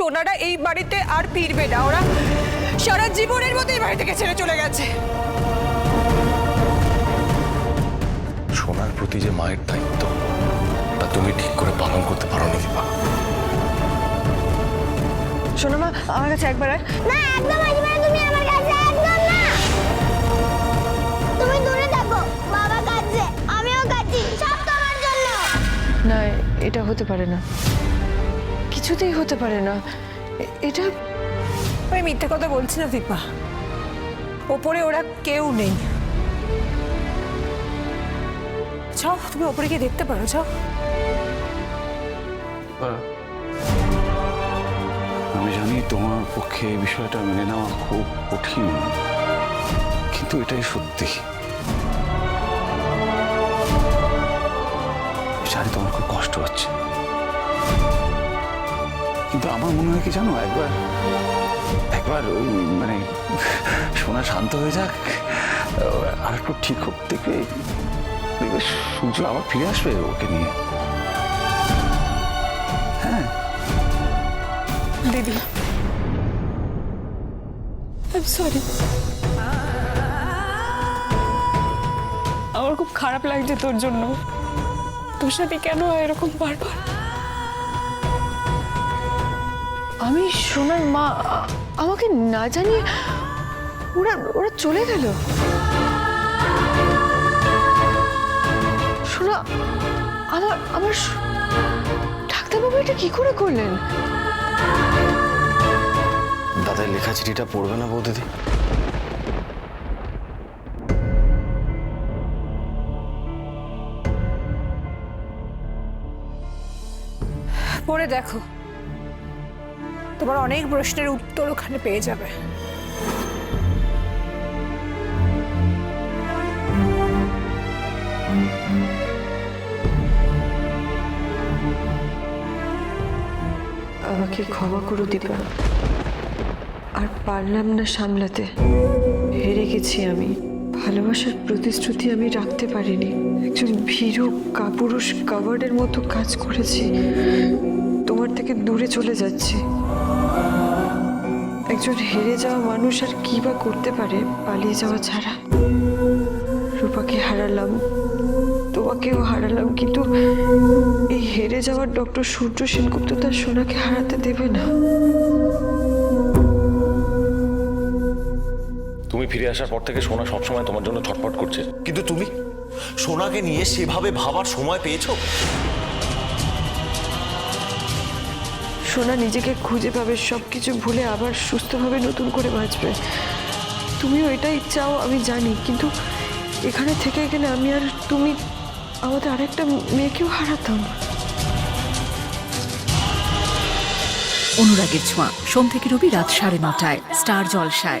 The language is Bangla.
সোনারা এই বাড়িতে আর ফিরবে না। ওরা সারা জীবনের মতো এই বাড়ি থেকে ছেড়ে চলে গেছে। সোনার প্রতি যে মায়ের দায়িত্ব তা তুমি ঠিক করে পালন করতে পারো নি দীপা শোনো মা আমার কাছে একবার না একদম আসবে তুমি আমার কাছে একদম না। তুমি দূরে থাকো বাবা কাঁদছে আমিও কাঁদছি সব তোমার জন্য। না এটা হতে পারে না। কিছুতেই হতে পারে না। এটা আমি মিথ্যে কথা বলছি না দীপা। ওপরে ওরা কেউ নেই। যাও তুমি ওপরে গিয়ে দেখতে পারো যাও। আমি জানি তোমার পক্ষে এই বিষয়টা মেনে নেওয়া খুব কঠিন কিন্তু এটাই সত্যি। জানি তোমার খুব কষ্ট হচ্ছে। কিন্তু আমার মনে হয় কি জানো, একবার একবার ওই মানে সোনা শান্ত হয়ে যাক, আর একটু ঠিক হোক দেখবে সূর্য আবার ফিরে আসবে ওকে নিয়ে। হ্যাঁ। দিদি। সরি আমার খুব খারাপ লাগছে তোর জন্য। তোর সাথে কেন এরকম বারবার? আমি সোনার মা আমাকে না জানিয়ে ওরা ওরা চলে গেল। সোনা আমার আমার ডাক্তারবাবু এটা কি করে করলেন? দাদার লেখা চিঠিটা পড়বে না বৌদিদি পড়ে দেখো। তোমার অনেক প্রশ্নের উত্তর ওখানে পেয়ে যাবে। আমাকে ক্ষমা করে দীপা আর পারলাম না সামলাতে। হেরে গেছি আমি। ভালোবাসার প্রতিশ্রুতি আমি রাখতে পারিনি। একজন ভীরু কাপুরুষ কাভার্ডের মতো কাজ করেছি। তোমার থেকে দূরে চলে যাচ্ছি। একজন হেরে যাওয়া মানুষ আর কি বা করতে পারে পালিয়ে যাওয়া ছাড়া? রূপাকে হারালাম, তোমাকেও হারালাম, কিন্তু এই হেরে যাওয়ার ডক্টর সূর্য সেনগুপ্ত তার সোনাকে হারাতে দেবে না। তুমি ফিরে আসার পর থেকে সোনা সবসময় তোমার জন্য ছটফট করছে। কিন্তু তুমি সোনাকে নিয়ে সেভাবে ভাবার সময় পেয়েছ? সোনা নিজেকে খুঁজে পাবে সব কিছু ভুলে আবার সুস্থভাবে নতুন করে বাঁচবে। তুমিও এটাই চাও, আমি জানি, কিন্তু এখানে থেকে এখানে আমি আর তুমি আমাদের আরেকটা মেয়েকেও হারাতাম। অনুরাগের ছোঁয়া, সোম থেকে রবি রাত সাড়ে নটায়, স্টার জলসায়।